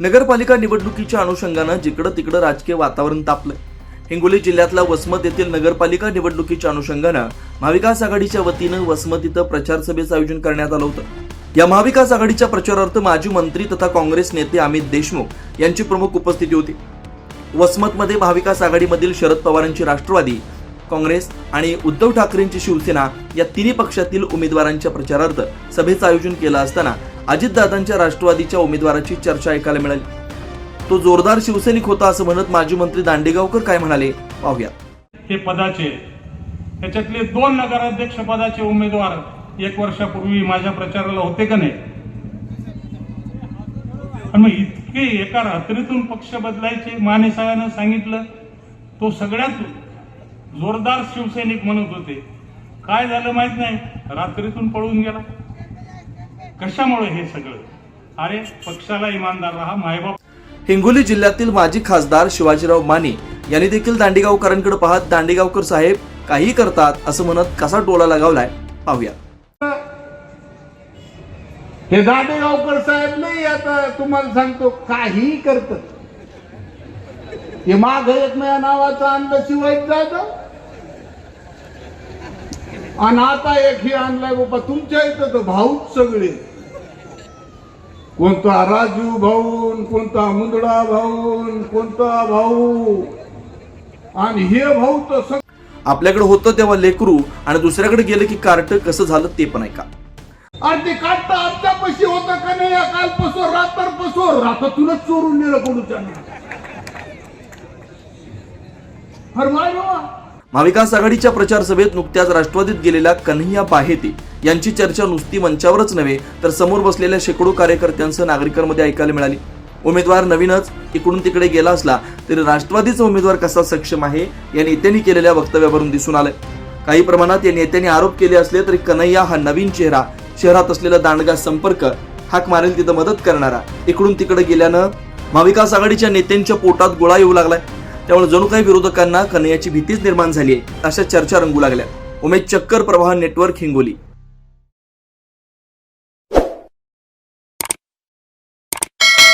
नगरपालिका निवडणुकीच्या अनुषंगानं जिकडं तिकडं राजकीय वातावरण तापलं हिंगोली जिल्ह्यातल्या वसमत येथील नगरपालिका निवडणुकीच्या अनुषंगानं महाविकास आघाडीच्या वतीनं वसमत इथं प्रचार सभेचं आयोजन करण्यात आलं होतं. या महाविकास आघाडीच्या प्रचारार्थ माजी मंत्री तथा काँग्रेस नेते अमित देशमुख यांची प्रमुख उपस्थिती होती. वसमतमध्ये महाविकास आघाडीमधील शरद पवारांची राष्ट्रवादी काँग्रेस आणि उद्धव ठाकरेंची शिवसेना या तिन्ही पक्षातील उमेदवारांच्या प्रचारार्थ सभेचं आयोजन केलं असताना अजितदादांच्या राष्ट्रवादीच्या उमेदवाराची चर्चा ऐकायला मिळाली. तो जोरदार शिवसैनिक होता असं म्हणत माजी मंत्री दांडेगावकर काय म्हणाले पाहूया. हे पदाचे त्याच्यातले दोन नगराध्यक्ष पदाचे उमेदवार एक वर्षापूर्वी माझ्या प्रचाराला होते का नाही? मग इतके एका रात्रीतून पक्ष बदलायचे माने साहेबांना सांगितलं तो सगळ्यात जोरदार शिवसैनिक म्हणत होते. काय झालं माहीत नाही रात्रीतून पळून गेला. कशामुळे हे सगळं? अरे पक्षाला इमानदार राहा मायबाप. हिंगोली जिल्ह्यातील माजी खासदार शिवाजीराव माने यांनी देखील दांडेगावकरांकडे पाहत दांडेगावकर साहेब काही करतात असं म्हणत कसा टोला लगावलाय? पाहूया. हे दांडेगावकर साहेब नाही आता तुम्हाला सांगतो काही करत हे माग एक नया नावाचा आणलं शिवाय जाधव आणि आता एक हे आणलाय बाबा तुमच्या इथं तर भाऊच सगळे. कोणता राजू भाऊन कोणता मुंदडा भाऊन कोणता भाऊ? आणि हे भाऊ तर आपल्याकडे होतं तेव्हा लेकरू आणि दुसऱ्याकडे गेलं की कार्ट कसं झालं ते पण ऐका. आणि ते काढता आमच्या पैसे होतं का नाही? काल पसोर रात्र पसोर रातातूनच चोरून नेलं अरे बाबा. महाविकास आघाडीच्या प्रचार सभेत नुकत्याच राष्ट्रवादीत गेलेल्या कन्हैया बाहेते यांची चर्चा नुसती मंचावरच नव्हे तर समोर बसलेल्या शेकडो कार्यकर्त्यांसह नागरिकांमध्ये ऐकायला मिळाली. उमेदवार नवीनच इकडून तिकडे गेला असला तरी राष्ट्रवादीचा उमेदवार कसा सक्षम आहे या नेत्यांनी केलेल्या वक्तव्यावरून दिसून आलंय. काही प्रमाणात या नेत्यांनी आरोप केले असले तरी कन्हैया हा नवीन चेहरा शहरात असलेला दांडगा संपर्क हाक मारेल तिथं मदत करणारा. इकडून तिकडे गेल्यानं महाविकास आघाडीच्या नेत्यांच्या पोटात गोळा येऊ लागलाय. त्यामुळे जणू काही विरोधकांना कन्हैयाची भीतीच निर्माण झाली आहे अशा चर्चा रंगू लागल्या. उमेद चक्कर प्रवाह नेटवर्क हिंगोली.